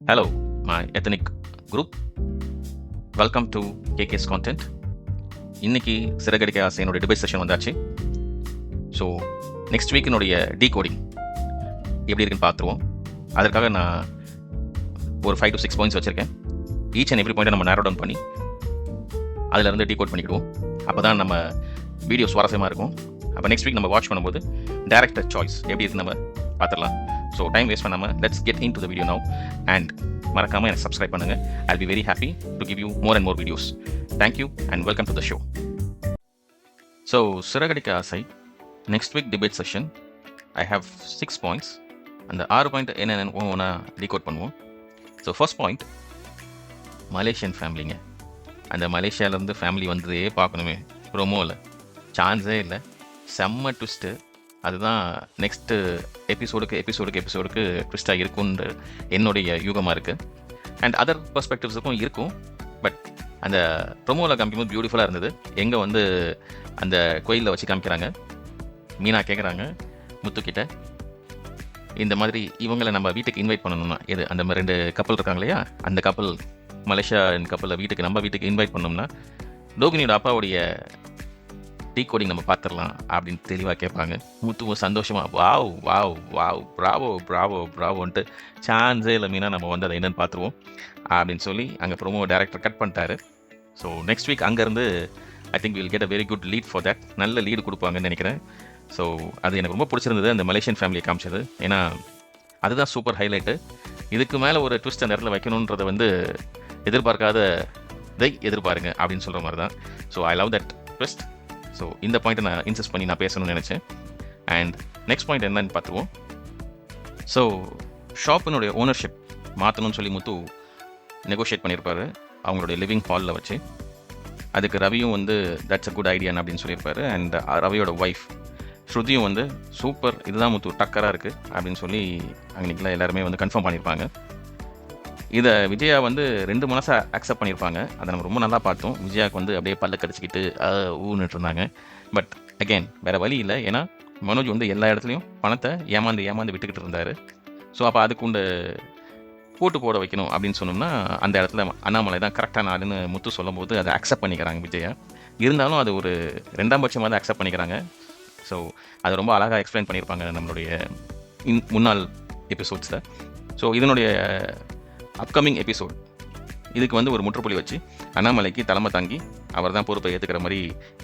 Hello, my ethnic group. Welcome to KK's content இன்னைக்கு சிறகடிக்க ஆசை என்னோட டிபேட் செஷன் வந்தாச்சு. ஸோ நெக்ஸ்ட் வீக் என்னுடைய டீ கோடிங் எப்படி இருக்குன்னு பார்த்துருவோம். அதற்காக நான் ஒரு ஃபைவ் டு சிக்ஸ் பாயிண்ட்ஸ் வச்சுருக்கேன். ஈச் அண்ட் எவ்ரி பாயிண்ட்டை நம்ம நேரோ டவுன் பண்ணி அதிலிருந்து டீ கோட் பண்ணிக்கிடுவோம். அப்போ தான் நம்ம வீடியோ சுவாரஸ்யமாக இருக்கும். அப்போ நெக்ஸ்ட் வீக் நம்ம வாட்ச் பண்ணும்போது டேரக்டர் சாய்ஸ் எப்படி இருக்குன்னு நம்ம பார்த்துடலாம். ஸோ டைம் வேஸ்ட் பண்ணாமல் let's get in to the video now and மறக்காமல் எனக்கு சப்ஸ்கிரைப் பண்ணுங்கள் I'll be very happy to give you more and more videos thank you and welcome to the show so Siragadikka ஆசை. Next week debate session I have six points அந்த ஆறு point என்னென்னு ஒவ்வொன்றா decode பண்ணுவோம். So first point Malaysian ஃபேமிலிங்க அந்த மலேசியாவிலேருந்து family வந்ததே பார்க்கணுமே. ப்ரோமோவில் சான்ஸே இல்லை. செம்ம ட்விஸ்ட்டு அதுதான் நெக்ஸ்ட்டு எபிசோடுக்கு எபிசோடுக்கு எபிசோடுக்கு ட்விஸ்ட்டாக இருக்கும்னு என்னுடைய யூகமாக இருக்குது அண்ட் அதர் பர்ஸ்பெக்டிவ்ஸுக்கும் இருக்கும். பட் அந்த ப்ரொமோவில் காமிக்கும்போது பியூட்டிஃபுல்லாக இருந்தது. எங்கே வந்து அந்த கோயிலில் வச்சு காமிக்கிறாங்க. மீனா கேட்குறாங்க முத்துக்கிட்ட இந்த மாதிரி இவங்களை நம்ம வீட்டுக்கு இன்வைட் பண்ணணும்னா எது அந்த மாதிரி ரெண்டு கப்பல் இருக்காங்க இல்லையா? அந்த கப்பல் மலேசியா கப்பலில் வீட்டுக்கு நம்ம வீட்டுக்கு இன்வைட் பண்ணோம்னா டோகினியோட அப்பாவுடைய டீ கோடிங் நம்ம பார்த்துடலாம் அப்படின்னு தெளிவாக கேட்பாங்க. முத்துவும் சந்தோஷமாக wow wow wow bravo bravo ப்ராவோன்ட்டு சான்ஸே இல்லை மீனா நம்ம வந்து அதை என்னென்னு பார்த்துருவோம் அப்படின்னு சொல்லி அங்கே ப்ரொமோ டேரக்டர் கட் பண்ணிட்டாரு. ஸோ நெக்ஸ்ட் வீக் அங்கேருந்து I think will get a very good lead for that நல்ல லீடு கொடுப்பாங்கன்னு நினைக்கிறேன். ஸோ அது எனக்கு ரொம்ப பிடிச்சிருந்தது அந்த மலேசியன் ஃபேமிலியை காமிச்சது. ஏன்னா அதுதான் சூப்பர் ஹைலைட்டு இதுக்கு மேலே ஒரு ட்விஸ்ட் அந்த இடத்துல வைக்கணுன்றதை வந்து எதிர்பார்க்காத இதை எதிர்பாருங்க அப்படின்னு சொல்கிற மாதிரி தான். So I love that twist so இந்த பாயிண்ட்டை நான் இன்சிஸ்ட் பண்ணி நான் பேசணும்னு நினச்சேன். அண்ட் நெக்ஸ்ட் பாயிண்ட் என்னன்னு பார்த்துருவோம். ஸோ ஷாப்பினுடைய ஓனர்ஷிப் மாற்றணும்னு சொல்லி முத்து நெகோஷியேட் பண்ணியிருப்பாரு. அவங்களுடைய லிவிங் ஹாலில் வச்சு. அதுக்கு ரவியும் வந்து தட்ஸ் அ குட் ஐடியான்னு அப்படின்னு சொல்லியிருப்பாரு. அண்ட் ரவியோட ஒய்ஃப் ஸ்ருதியும் வந்து சூப்பர் இதுதான் முத்து டக்கராக இருக்குது அப்படின்னு சொல்லி அன்றைக்கில் எல்லாருமே வந்து கன்ஃபார்ம் பண்ணியிருப்பாங்க. இதை விஜயா வந்து ரெண்டு மனசாக அக்செப்ட் பண்ணியிருப்பாங்க. அதை நம்ம ரொம்ப நல்லா பார்த்தோம். விஜயாவுக்கு வந்து அப்படியே பல்ல கடிச்சிக்கிட்டு ஊன்னுட்டு இருந்தாங்க. பட் அகெயின் வேறு வழி இல்லை. ஏன்னா மனோஜ் வந்து எல்லா இடத்துலையும் பணத்தை ஏமாந்து ஏமாந்து விட்டுக்கிட்டு இருந்தார். ஸோ அப்போ அதுக்குண்டு போட்டு போட வைக்கணும் அப்படின்னு சொன்னோம்னா அந்த இடத்துல அண்ணாமலை தான் கரெக்டான ஆளுன்னு முத்து சொல்லும்போது அதை அக்செப்ட் பண்ணிக்கிறாங்க விஜயா. இருந்தாலும் அது ஒரு ரெண்டாம் பட்சமாக தான் அக்செப்ட் பண்ணிக்கிறாங்க. ஸோ அது ரொம்ப அழகாக எக்ஸ்பிளைன் பண்ணியிருப்பாங்க நம்மளுடைய இன் முன்னாள் எபிசோட்ஸில் ஸோ இதனுடைய அப்கமிங் எபிசோட் இதுக்கு வந்து ஒரு முற்றுப்புள்ளி வச்சு அண்ணாமலைக்கு தலைமை தாங்கி அவர் தான் பொறுப்பை ஏற்றுக்கிற மாதிரி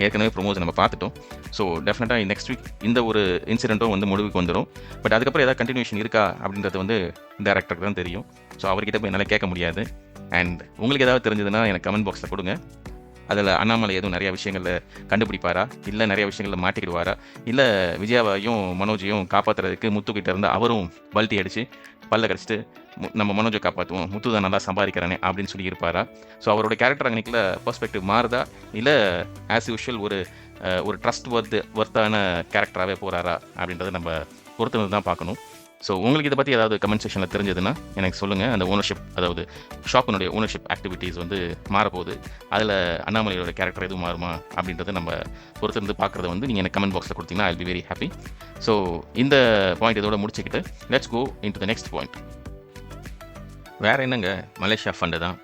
ஏற்கனவே ப்ரொமோஷன் நம்ம பார்த்துட்டோம். ஸோ டெஃபினட்டாக நெக்ஸ்ட் வீக் இந்த ஒரு இன்சிடென்ட்டும் வந்து முடிவுக்கு வந்துடும் பட் அதுக்கப்புறம் ஏதாவது கண்டினியூஷன் இருக்கா அப்படின்றது வந்து டேரக்டருக்கு தான் தெரியும். ஸோ அவர்கிட்ட போய் என்னால் கேட்க முடியாது. அண்ட் உங்களுக்கு ஏதாவது தெரிஞ்சதுன்னா எனக்கு கமெண்ட் பாக்ஸில் கொடுங்க. அதில் அண்ணாமலை எதுவும் நிறைய விஷயங்களில் கண்டுபிடிப்பாரா? இல்லை நிறைய விஷயங்களில் மாட்டிக்கிடுவாரா? இல்லை விஜயாவையும் மனோஜையும் காப்பாற்றுறதுக்கு முத்துக்கிட்ட இருந்து அவரும் பல்ட்டி அடித்து பல்ல கடிச்சிட்டு நம்ம மனோஜை காப்பாற்றுவோம் முத்து தான் நல்லா சம்பாதிக்கிறானே அப்படின்னு சொல்லி இருப்பாரா? ஸோ அவரோட கேரக்டர் அன்னைக்கில் பர்ஸ்பெக்டிவ் மாறுதா? இல்லை ஆஸ் யூஷுவல் ஒரு ஒரு ட்ரஸ்ட் ஒர்த்து ஒர்த்தான கேரக்டராகவே போகிறாரா அப்படின்றத நம்ம பொறுத்து தான் பார்க்கணும். ஸோ உங்களுக்கு இதை பற்றி ஏதாவது கமெண்ட் செக்ஷனில் தெரிஞ்சதுன்னா எனக்கு சொல்லுங்கள் அந்த ஓனர்ஷிப் அதாவது ஷாப்பினுடைய ஓனர்ஷிப் ஆக்டிவிட்டீஸ் வந்து மாறப்போகுது. அதில் அண்ணாமலையோட கேரக்டர் எதுவும் மாறுமா அப்படின்றத நம்ம பொறுத்திருந்து பார்க்குறத வந்து நீங்கள் எனக்கு கமெண்ட் பாக்ஸில் கொடுத்தீங்கன்னா I'll be very happy so இந்த பாயிண்ட் இதோட முடிச்சுக்கிட்டு let's go in to the next point வேறு என்னங்க? மலேசியா ஃபண்டு தான்.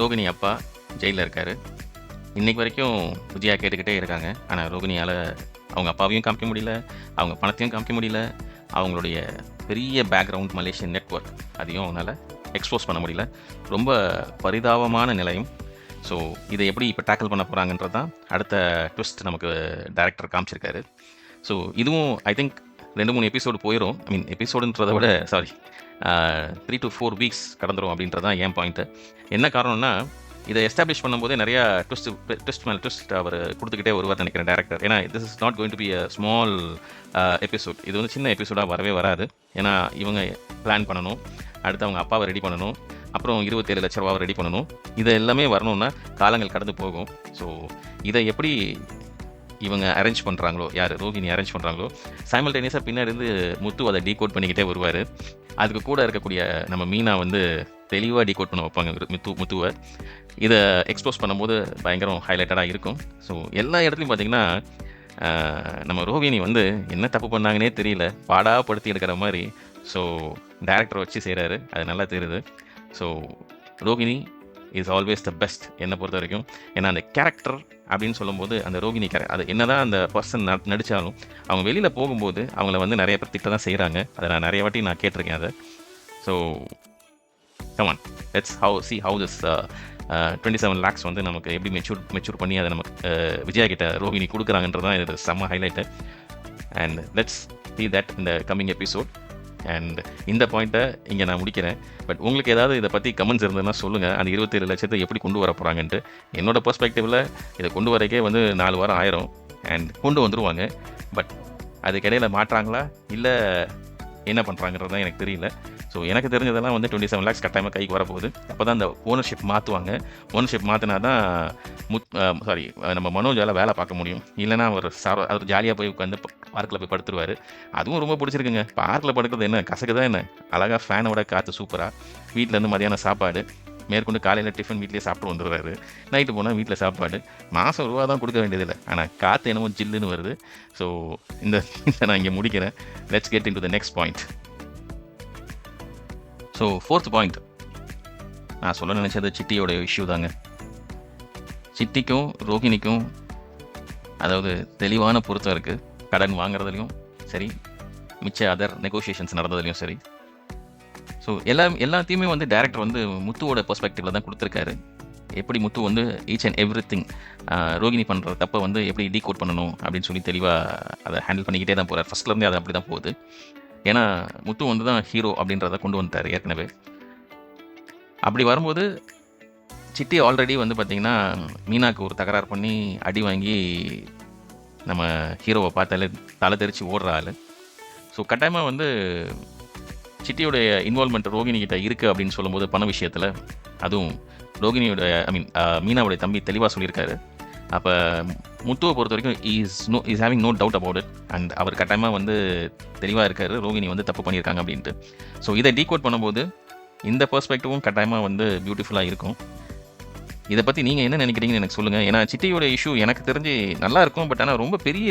ரோகிணி அப்பா ஜெயிலில் இருக்கார். இன்றைக்கு வரைக்கும் விஜயா கேட்டுக்கிட்டே இருக்காங்க. ஆனால் ரோகிணியால் அவங்க அப்பாவையும் காமிக்க முடியல அவங்க பணத்தையும் காமிக்க முடியல அவங்களுடைய பெரிய பேக்ரவுண்ட் மலேசியன் நெட்ஒர்க் அதையும் அவனால் எக்ஸ்போஸ் பண்ண முடியல. ரொம்ப பரிதாபமான நிலையும். ஸோ இதை எப்படி இப்போ டேக்கிள் பண்ண போகிறாங்கன்றது தான் அடுத்த ட்விஸ்ட் நமக்கு டேரக்டர் காமிச்சிருக்காரு. ஸோ இதுவும் ஐ திங்க் ரெண்டு மூணு எபிசோடு போயிடும் ஐ மீன் எபிசோடுன்றதை விட sorry three to four weeks கடந்துரும் அப்படின்றது தான் என் பாயிண்ட்டு என்ன காரணம்னா இதை எஸ்டாப்ளிஷ் பண்ணும்போதே நிறையா ட்விஸ்ட் ட்விஸ்ட் மேலே ட்விஸ்ட் அவர் கொடுத்துக்கிட்டே வருவார் நினைக்கிறேன் டேரக்டர் ஏன்னா this is not going to be a small episode இது வந்து சின்ன எபிசோடாக வரவே வராது. ஏன்னா இவங்க பிளான் பண்ணணும். அடுத்து அவங்க அப்பாவை ரெடி பண்ணணும். அப்புறம் இருபத்தேழு லட்ச ரூபாவை ரெடி பண்ணணும். இது எல்லாமே வரணும்னா காலங்கள் கடந்து போகும். ஸோ இதை எப்படி இவங்க அரேஞ்ச் பண்ணுறாங்களோ யார் ரோஹிணி அரேஞ்ச் பண்ணுறாங்களோ சைமல்டேனியஸாக பின்னாடி இருந்து முத்து அதை டீகோட் பண்ணிக்கிட்டே வருவார். அதுக்கு கூட இருக்கக்கூடிய நம்ம மீனா வந்து தெளிவாக டிகோட் பண்ண வைப்பாங்க முத்து முத்துவை. இதை எக்ஸ்போஸ் பண்ணும்போது பயங்கரம் ஹைலைட்டடாக இருக்கும். ஸோ எல்லா இடத்துலையும் பார்த்தீங்கன்னா நம்ம ரோகிணி வந்து என்ன தப்பு பண்ணாங்கன்னே தெரியல. பாடாப்படுத்தி எடுக்கிற மாதிரி. ஸோ டேரக்டரை வச்சு செய்கிறாரு அது நல்லா தெரியுது. So Rohini is always the best என்னை பொறுத்த வரைக்கும். ஏன்னா அந்த கேரக்டர் அப்படின்னு சொல்லும்போது அந்த ரோகிணி கேரக்டர் அது என்ன தான் அந்த பர்சன் நடித்தாலும் அவங்க வெளியில் போகும்போது அவங்கள வந்து நிறைய பேர் திட்ட தான் செய்கிறாங்க அதை நான் நிறைய வாட்டி நான் கேட்டிருக்கேன் அதை. So come on let's how see how this twenty seven lakhs வந்து நமக்கு எப்படி மெச்சூர் மெச்சூர் பண்ணி அதை நமக்கு uh, விஜயா கிட்ட ரோஹிணி கொடுக்குறாங்கன்றது தான் இது செம்ம highlight and let's see that இந்த கம்மிங் எபிசோட் அண்ட் இந்த பாயிண்ட்டை இங்கே நான் முடிக்கிறேன். பட் உங்களுக்கு ஏதாவது இதை பற்றி கமெண்ட்ஸ் இருந்ததுன்னா சொல்லுங்கள் அந்த இருபத்தேழு லட்சத்தை எப்படி கொண்டு வர போகிறாங்கன்ட்டு என்னோட பெர்ஸ்பெக்டிவில் இதை கொண்டு வரக்கே வந்து நாலு வாரம் ஆயிரும். அண்ட் கொண்டு வந்துடுவாங்க பட் அதுக்கிடையில் மாட்டுறாங்களா இல்லை என்ன பண்ணுறாங்கிறது தான் எனக்கு தெரியல. ஸோ எனக்கு தெரிஞ்சதெல்லாம் வந்து டுவெண்ட்டி செவன் லேக்ஸ் கட்டாயமாக கைக்கு வரப்போகுது. அப்போ தான் அந்த ஓனர்ஷிப் மாற்றுவாங்க ஓனர்ஷிப் மாற்றினா தான் முத் சாரி நம்ம மனோஜால் வேலை பார்க்க முடியும். இல்லைன்னா அவர் சார் அவர் ஜாலியாக போய் உட்காந்து பார்க்கில் போய் படுத்துருவார். அதுவும் ரொம்ப பிடிச்சிருக்குங்க. பார்க்கில் படுக்கிறது என்ன? கசக்கு தான் என்ன அழகாக ஃபேனோட காற்று சூப்பராக வீட்டிலேருந்து மதியானம் சாப்பாடு. மேற்கொண்டு காலையில் டிஃபன் வீட்லேயே சாப்பிட்டு வந்துடுறாரு. நைட்டு போனால் வீட்டில் சாப்பாடு. மாதம் ரூபா தான் கொடுக்க வேண்டியதில்லை. ஆனால் காற்று என்னமோ ஜில்லுன்னு வருது. ஸோ இந்த இதை நான் இங்கே முடிக்கிறேன். Let's get in to the next point so fourth point நான் சொல்ல நினச்சது சிட்டியோட இஷ்யூ தாங்க. சிட்டிக்கும் ரோஹிணிக்கும் அதாவது தெளிவான பொருத்தம் இருக்குது கடன் வாங்குறதுலையும் சரி மிச்ச அதர் நெகோசியேஷன்ஸ் நடந்ததுலையும் சரி. ஸோ எல்லா எல்லாத்தையுமே வந்து டேரக்டர் வந்து முத்துவோட பெர்ஸ்பெக்டிவில் தான் கொடுத்துருக்காரு. எப்படி முத்து வந்து each and every thing Rohini பண்ணுற தப்பை வந்து எப்படி டீகோட் பண்ணணும் அப்படின்னு சொல்லி தெளிவாக அதை ஹேண்டில் பண்ணிக்கிட்டே தான் போகிறார் ஃபஸ்ட்லேருந்தே அது அப்படி தான் போகுது. ஏன்னா முத்து வந்து தான் ஹீரோ அப்படின்றத கொண்டு வந்துட்டார் ஏற்கனவே. அப்படி வரும்போது சிட்டி ஆல்ரெடி வந்து பார்த்திங்கன்னா மீனாக்கு ஒரு தகராறு பண்ணி அடி வாங்கி நம்ம ஹீரோவை பார்த்தாலே தலை தெரித்து ஓடுற ஆள். ஸோ கட்டாயமாக வந்து சிட்டியோடைய இன்வால்மெண்ட் ரோகிணி கிட்ட இருக்குது அப்படின்னு சொல்லும்போது பண விஷயத்தில் அதுவும் ரோகிணியோட ஐ மீன் மீனாவுடைய தம்பி தெளிவாக சொல்லியிருக்காரு. அப்போ முத்துவை பொறுத்த வரைக்கும் is no is having no doubt about it and அவர் கட்டாயமாக வந்து தெளிவாக இருக்காரு ரோகிணி வந்து தப்பு பண்ணியிருக்காங்க அப்படின்ட்டு. ஸோ இதை டீகோட் பண்ணும்போது இந்த பர்ஸ்பெக்டிவும் கட்டாயமாக வந்து பியூட்டிஃபுல்லாக இருக்கும். இதை பற்றி நீங்கள் என்ன நினைக்கிறீங்கன்னு எனக்கு சொல்லுங்கள் ஏன்னா சிட்டியோட இஷ்யூ எனக்கு தெரிஞ்சு நல்லா இருக்கும் பட் ஆனால் ரொம்ப பெரிய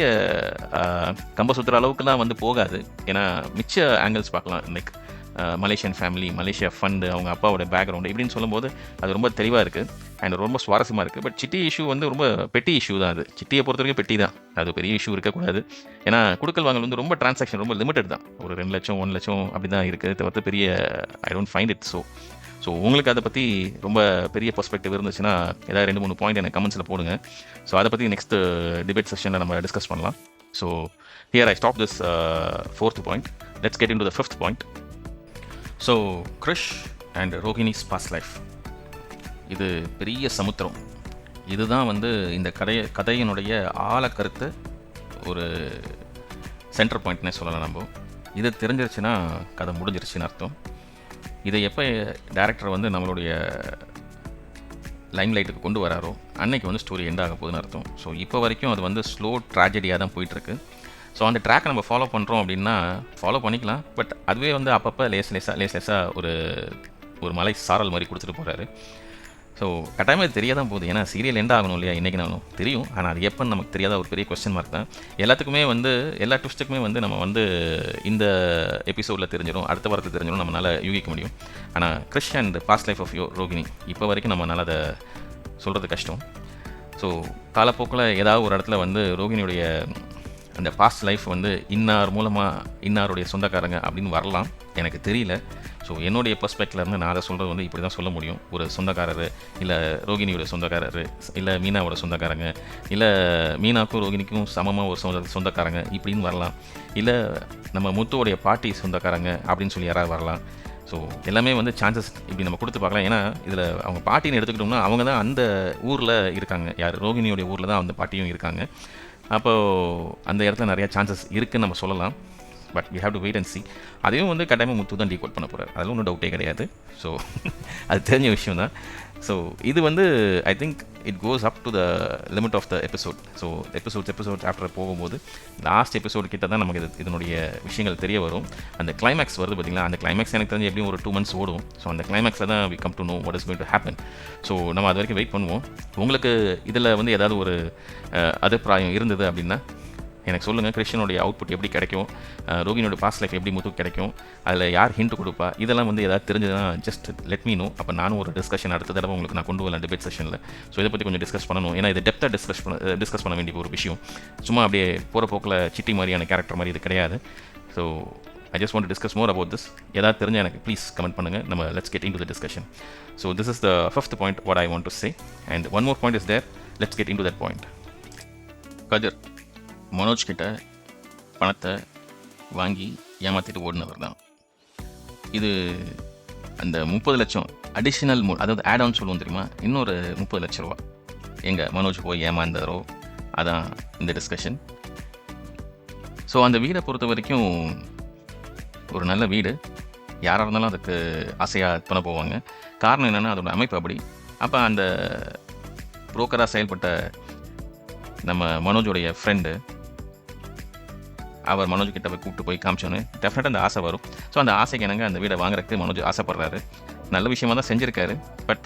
கம்ப சுற்றுற அளவுக்குலாம் வந்து போகாது. ஏன்னா மிச்ச ஆங்கிள்ஸ் பார்க்கலாம். Like Malaysian family Malaysia fund அவங்க அப்பாவோட பேக்ரவுண்டு இப்படின்னு சொல்லும்போது அது ரொம்ப தெளிவாக இருக்குது அண்ட் ரொம்ப சுவாரஸ்யமாக இருக்குது பட் சிட்டி இஷ்யூ வந்து ரொம்ப பெட்டி இஷ்யூ தான் அது. சிட்டியை பொறுத்த வரைக்கும் பெட்டி தான். அது பெரிய இஷ்யூ இருக்கக்கூடாது. ஏன்னா குடுக்கல் வாங்கல் வந்து ரொம்ப டிரான்சாக்ஷன் ரொம்ப லிமிட்டட் தான். ஒரு ரெண்டு லட்சம் ஒன் லட்சம் அப்படி தான் இருக்குது தவிர்த்து பெரிய I don't find it so so உங்களுக்கு அதை பற்றி ரொம்ப பெரிய பெர்ஸ்பெக்டிவ் இருந்துச்சுன்னா ஏதாவது ரெண்டு மூணு பாயிண்ட் எனக்கு கமெண்ட்ஸில் போடுங்க. ஸோ அதை பற்றி நெக்ஸ்ட் டிபேட் செஷனில் நம்ம டிஸ்கஸ் பண்ணலாம். So here I stop this fourth point let's get into the fifth point so Krish and Rohini's past life இது பெரிய சமுத்திரம். இதுதான் வந்து இந்த கதைய கதையினுடைய ஆழக்கருத்து ஒரு சென்டர் பாயிண்ட்னே சொல்லலாம் நம்ம. இது தெரிஞ்சிருச்சுன்னா கதை முடிஞ்சிருச்சுன்னு அர்த்தம். இதை எப்போ டேரக்டர் வந்து நம்மளுடைய லைம் லைட்டுக்கு கொண்டு வராரோ அன்னைக்கு வந்து ஸ்டோரி எண்ட் ஆக போகுதுன்னு அர்த்தம். ஸோ இப்போ வரைக்கும் அது வந்து ஸ்லோ ட்ராஜடியாக தான் போயிட்டுருக்கு. ஸோ அந்த ட்ராக்கை நம்ம ஃபாலோ பண்ணுறோம் அப்படின்னா ஃபாலோ பண்ணிக்கலாம். பட் அதுவே வந்து அப்பப்போ லேஸ் லேஸாக லேஸ் லேஸாக ஒரு ஒரு மலை சாரல் மாதிரி கொடுத்துட்டு போகிறாரு ஸோ கட்டாயமாக தெரிய தான் போகுது. ஏன்னா சீரியல் எண்ட் ஆகணும் இல்லையா இன்றைக்கினாலும் தெரியும். ஆனால் அது எப்போன்னு நமக்கு தெரியாத ஒரு பெரிய கொஸ்டின் மார்க் தான். எல்லாத்துக்குமே வந்து எல்லா ட்விஸ்ட்டுக்குமே வந்து நம்ம வந்து இந்த எபிசோடில் தெரிஞ்சிடும் அடுத்த வாரத்தில் தெரிஞ்சிடும் நம்மளால் யூகிக்க முடியும். ஆனால் Krish and past life of யோ ரோகிணி இப்போ வரைக்கும் நம்மளால் அதை சொல்கிறது கஷ்டம். ஸோ காலப்போக்கில் ஏதாவது ஒரு இடத்துல வந்து ரோகிணியுடைய அந்த பாஸ்ட் லைஃப் வந்து இன்னார் மூலமாக இன்னாருடைய சொந்தக்காரங்க அப்படின்னு வரலாம். எனக்கு தெரியல. ஸோ என்னுடைய பெர்ஸ்பெக்டில் இருந்து நான் அதை சொல்கிறது வந்து இப்படி தான் சொல்ல முடியும். ஒரு சொந்தக்காரர் இல்லை ரோகிணியோட சொந்தக்காரர் இல்லை மீனாவோட சொந்தக்காரங்க இல்லை மீனாக்கும் ரோகிணிக்கும் சமமாக ஒரு சொந்த சொந்தக்காரங்க இப்படின்னு வரலாம். இல்லை நம்ம முத்துவோடைய பாட்டி சொந்தக்காரங்க அப்படின்னு சொல்லி யாராவது வரலாம். ஸோ எல்லாமே வந்து சான்சஸ் இப்படி நம்ம கொடுத்து பார்க்கலாம். ஏன்னா இதில் அவங்க பாட்டின்னு எடுத்துக்கிட்டோம்னா அவங்க தான் அந்த ஊரில் இருக்காங்க. யார்? ரோகிணியோடைய ஊரில் தான் அந்த பாட்டியும் இருக்காங்க. அப்போது அந்த இடத்துல நிறையா சான்சஸ் இருக்குதுன்னு நம்ம சொல்லலாம். But we have to wait and see அதையும் வந்து கட்டாயமாக முத்து தான் டீகோட் பண்ண போகிறார் அதில் ஒன்றும் டவுட்டே கிடையாது. ஸோ அது தெரிஞ்ச விஷயம் தான் ஸோ இது வந்து I think it goes up to the limit of the episode so episodes episode after போகும்போது லாஸ்ட் எபிசோட் கிட்ட தான் நமக்கு இது இதனுடைய விஷயங்கள் தெரிய வரும். அந்த கிளைமேக்ஸ் வருது பார்த்தீங்களா அந்த கிளைமேக்ஸ் எனக்கு தெரிஞ்சு எப்படியும் ஒரு டூ மந்த்ஸ் ஓடும். ஸோ அந்த கிளைமேக்ஸில் தான் we come to know what is going to happen so நம்ம அது வரைக்கும் வெயிட் பண்ணுவோம். உங்களுக்கு இதில் வந்து ஏதாவது ஒரு அபிப்பிராயம் இருந்தது அப்படின்னா எனக்கு சொல்லுங்கள் கிறிஸ்டியனுடைய அவுட்புட் எப்படி கிடைக்கும் ரோகினோட பாஸ் பாஸ்ட் லைஃப் எப்படி முத்து கிடைக்கும் அதில் யார் ஹிண்ட் கொடுப்பா இதெல்லாம் வந்து ஏதாவது தெரிஞ்சதுன்னா ஜஸ்ட் லெட் மீ நோ அப்போ நானும் ஒரு டிஸ்கஷன் அடுத்த தடவை உங்களுக்கு நான் கொண்டு வரலாம் டிபேட் செஷனில் ஸோ இதை பற்றி கொஞ்சம் டிஸ்கஸ் பண்ணணும். ஏன்னா இது டெப்த்தாக டிஸ்கஸ் பண்ண டிஸ்கஸ் பண்ண வேண்டிய ஒரு விஷயம். சும்மா அப்படியே போகிற போக்கில் சிட்டி மாதிரியான கேரக்டர் மாதிரி இது கிடையாது. So I just want discuss more about this ஏதாவது தெரிஞ்சால் எனக்கு ப்ளீஸ் கமெண்ட் பண்ணுங்கள் நம்ம let's get into the discussion so this is the fifth point what I want to say and one more point is there let's get into that point கஜர். Manoj கிட்ட பணத்தை வாங்கி ஏமாற்றிட்டு ஓடினவர் தான். இது அந்த முப்பது லட்சம் அடிஷ்னல் அதாவது ஆட் ஆன் சொல்லுவோம் தெரியுமா? இன்னொரு முப்பது லட்ச ரூபா. எங்கள் மனோஜ் போய் ஏமாந்தாரோ? அதான் இந்த டிஸ்கஷன் ஸோ அந்த வீடை பொறுத்த வரைக்கும் ஒரு நல்ல வீடு. யாராக இருந்தாலும் அதுக்கு ஆசையாக பண்ண போவாங்க. காரணம் என்னென்னா அதோட அமைப்பு அப்படி. அப்போ அந்த புரோக்கராக செயல்பட்ட நம்ம மனோஜுடைய ஃப்ரெண்டு அவர் மனோஜ் கிட்ட போய் கூப்பிட்டு போய் காமிச்சோன்னு டெஃபினட்டாக அந்த ஆசை வரும். ஸோ அந்த ஆசைக்கு என்னங்க அந்த வீடை வாங்குறதுக்கு மனோஜ் ஆசைப்படுறாரு. நல்ல விஷயமா தான் செஞ்சுருக்காரு. பட்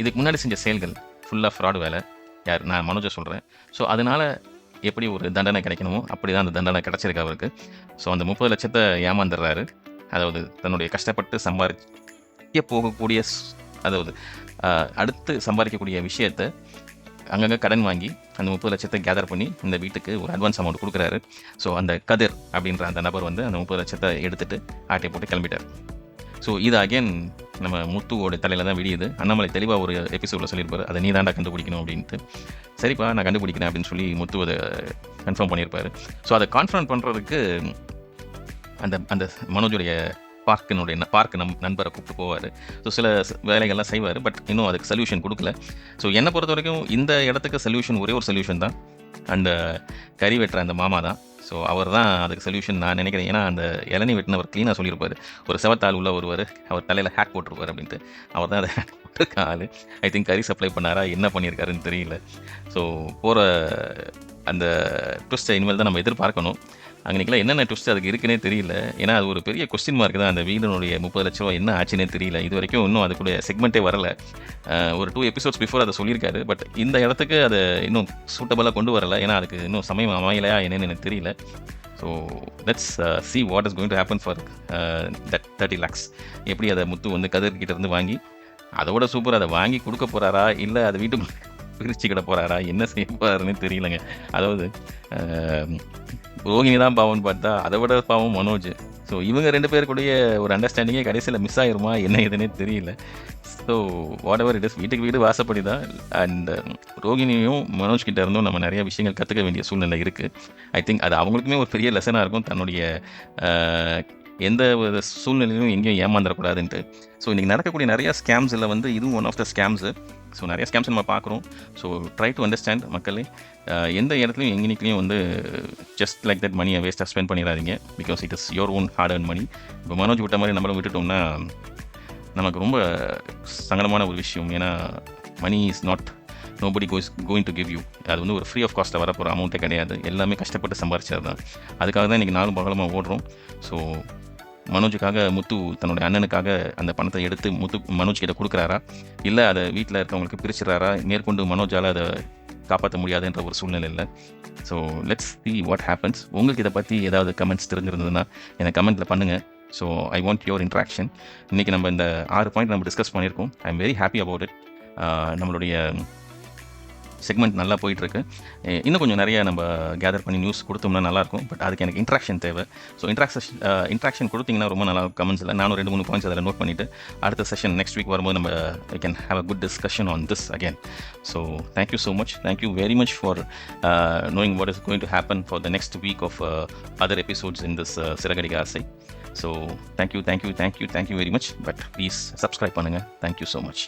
இதுக்கு முன்னாடி செஞ்ச செயல்கள் ஃபுல்லாக ஃப்ராடு வேலை. யார் நான் மனோஜை சொல்கிறேன் ஸோ அதனால் எப்படி ஒரு தண்டனை கிடைக்கணுமோ அப்படி தான் அந்த தண்டனை கிடச்சிருக்கு அவருக்கு. ஸோ அந்த முப்பது லட்சத்தை ஏமாந்துடுறாரு. அதாவது தன்னுடைய கஷ்டப்பட்டு சம்பாதிக்க போகக்கூடிய அதாவது அடுத்து சம்பாதிக்கக்கூடிய விஷயத்தை அங்கங்கே கடன் வாங்கி அந்த முப்பது லட்சத்தை கேதர் பண்ணி இந்த வீட்டுக்கு ஒரு அட்வான்ஸ் அமௌண்ட் கொடுக்குறாரு. ஸோ அந்த கதிர் அப்படின்ற அந்த நபர் வந்து அந்த முப்பது லட்சத்தை எடுத்துகிட்டு ஆட்டையை போட்டு கிளம்பிட்டார். ஸோ இது அகேன் நம்ம முத்துவோட தலையில் தான் விடியுது. அண்ணாமலை தெளிவாக ஒரு எபிசோடில் சொல்லியிருப்பார். அதை நீ தாண்டா கண்டுபிடிக்கணும் அப்படின்ட்டு. சரிப்பா நான் கண்டுபிடிக்கிறேன் அப்படின்னு சொல்லி முத்து அதை கன்ஃபார்ம் பண்ணியிருப்பாரு. ஸோ அதை கான்ஃபர்ம் பண்ணுறதுக்கு அந்த அந்த மனோஜுடைய பார்க்கினுடைய ந- பார்க் நம் நண்பரை கூப்பிட்டு போவார். ஸோ சில வேலைகள்லாம் செய்வார் பட் இன்னும் அதுக்கு சொல்யூஷன் கொடுக்கல. ஸோ என்னை பொறுத்த வரைக்கும் இந்த இடத்துக்கு சொல்யூஷன் ஒரே ஒரு சொல்யூஷன் தான். அந்த கறி வெட்டுற அந்த மாமா தான். ஸோ அவர் தான் அதுக்கு சொல்யூஷன் நான் நினைக்கிறேன். ஏன்னா அந்த இளநீ வெட்டினவர் க்ளீனாக சொல்லியிருப்பார் ஒரு செவத்தாள் உள்ள வருவார் அவர் தலையில் ஹேட் போட்டிருப்பார் அப்படின்ட்டு. அவர் தான் அதை ஹேட் போட்டிருக்க ஆள். ஐ திங்க் கறி சப்ளை பண்ணாரா என்ன பண்ணியிருக்காருன்னு தெரியல. ஸோ போகிற அந்த ட்விஸ்ட்டை இனிமேல் தான் நம்ம எதிர்பார்க்கணும். அங்கனைக்கெல்லாம் என்னென்ன ட்விஸ்ட் அதுக்கு இருக்குன்னே தெரியல. ஏன்னா அது ஒரு பெரிய கொஸ்டின் மார்க் தான். அந்த வீடினுடைய முப்பது லட்ச ரூபா என்ன ஆச்சுன்னே தெரியல. இது வரைக்கும் இன்னும் அதுக்குடைய செக்மெண்ட்டே வரல. ஒரு டூ எபிசோட்ஸ் பிஃபோர் அதை சொல்லியிருக்காரு. பட் இந்த இடத்துக்கு அதை இன்னும் சூட்டபுளாக கொண்டு வரல. ஏன்னா அதுக்கு இன்னும் சமயம் அமையலையா என்னன்னு எனக்கு தெரியல. So let's see what is going to happen for that thirty lakhs எப்படி அதை முத்து வந்து கதிர்கிட்ட இருந்து வாங்கி அதோட சூப்பர் அதை வாங்கி கொடுக்க போறாரா? இல்லை அதை வீட்டுக்கு பிரிச்சுக்கிட போகிறாரா என்ன செய்ய போகிறாருன்னு தெரியலங்க. அதாவது ரோஹிணி தான் பாவம்னு பார்த்தா அதை விட பாவம் மனோஜ். ஸோ இவங்க ரெண்டு பேருக்குடைய ஒரு அண்டர்ஸ்டாண்டிங்கே கடைசியில் மிஸ் ஆயிருமா என்ன ஏதுன்னே தெரியல. So whatever it is வீட்டுக்கு வீடு வாசப்படி தான் அண்ட் ரோகிணியும் மனோஜ் கிட்ட இருந்தும் நம்ம நிறைய விஷயங்கள் கற்றுக்க வேண்டிய சூழ்நிலை இருக்குது ஐ திங்க் அது அவங்களுக்குமே ஒரு பெரிய லெசனாக இருக்கும் தன்னுடைய எந்த ஒரு சூழ்நிலையிலும் எங்கேயும் ஏமாந்துடக்கூடாதுன்ட்டு. ஸோ இன்றைக்கி நடக்கக்கூடிய நிறையா ஸ்கேம்ஸில் வந்து இதுவும் one of the scams so நிறைய ஸ்கேம்ஸ் நம்ம பார்க்குறோம். ஸோ ட்ரை டு அண்டர்ஸ்டாண்ட் மக்களே எந்த இடத்துலையும் எங்கேனிக்கலையும் வந்து ஜஸ்ட் லைக் தட் மணியை வேஸ்ட்டாக ஸ்பெண்ட் பண்ணிடாதீங்க. Because it is your own hard and money இப்போ மனோஜ் விட்ட மாதிரி நம்மளும் விட்டுட்டோம்னா நமக்கு ரொம்ப சங்கடமான ஒரு விஷயம். ஏன்னா money is not nobody goes going to give you அது வந்து ஒரு ஃப்ரீ ஆஃப் காஸ்ட்டில் வரப்போகிற அமௌண்ட்டே கிடையாது. எல்லாமே கஷ்டப்பட்டு சம்பாரிச்சது தான் அதுக்காக தான் இன்றைக்கி நாலும் பகலமாக ஓடுறோம். ஸோ மனோஜுக்காக முத்து தன்னுடைய அண்ணனுக்காக அந்த பணத்தை எடுத்து முத்து மனோஜ் கிட்ட கொடுக்குறாரா? இல்லை அதை வீட்டில் இருக்கவங்களுக்கு பிரிச்சுறாரா மேற்கொண்டு மனோஜால் அதை காப்பாற்ற முடியாதுன்ற ஒரு சூழ்நிலை இல்லை. So let's see what happens உங்களுக்கு இதை பற்றி ஏதாவது கமெண்ட்ஸ் தெரிஞ்சிருந்ததுன்னா எனக்கு கமெண்ட்டில் பண்ணுங்கள் so I want your interaction இன்றைக்கி நம்ம இந்த ஆறு பாயிண்ட் நம்ம டிஸ்கஸ் பண்ணியிருக்கோம். I am very happy about it நம்மளுடைய செக்மெண்ட் நல்லா போயிட்டுருக்கு. இன்னும் கொஞ்சம் நிறைய நம்ம கேதர் பண்ணி நியூஸ் கொடுத்தோம்னா நல்லாயிருக்கும். பட் அதுக்கு எனக்கு இன்ட்ராக்ஷன் தேவை. ஸோ இன்ட்ராக்ஷன் இன்ட்ராக்ஷன் கொடுத்தீங்கன்னா ரொம்ப நல்லா கமெண்ட்ஸில் நானும் ரெண்டு மூணு பாயிண்ட்ஸ் அதில் நோட் பண்ணிவிட்டு அடுத்த செஷன் நெக்ஸ்ட் வீக் வரும்போது நம்ம I can have a good discussion on this again so thank you so much thank you very much for knowing what is going to happen for the next week of other episodes in this Siragadikka Aasai. So thank you thank you thank you thank you very much but please subscribe பண்ணுங்கள் thank you so much